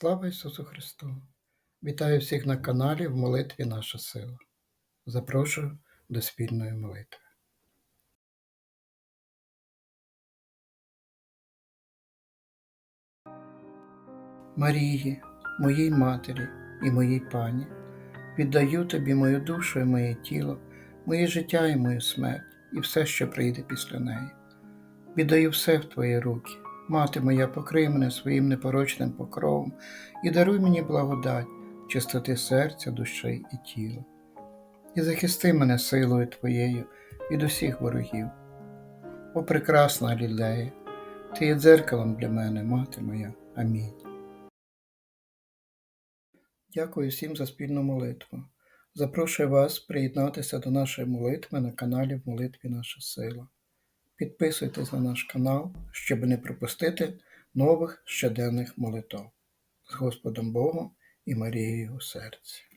Слава Ісусу Христу! Вітаю всіх на каналі в молитві Наша сила. Запрошую до спільної молитви. Марії, моїй матері і моїй пані, віддаю тобі мою душу і моє тіло, моє життя і мою смерть, і все, що прийде після неї. Віддаю все в твої руки. Мати моя, покрий мене своїм непорочним покровом і даруй мені благодать, чистоти серця, душі і тіла. І захисти мене силою Твоєю від усіх ворогів. О прекрасна лілея, ти є дзеркалом для мене, мати моя. Амінь. Дякую всім за спільну молитву. Запрошую вас приєднатися до нашої молитви на каналі в молитві Наша Сила. Підписуйтесь на наш канал, щоб не пропустити нових щоденних молитв з Господом Богом і Марією у серці.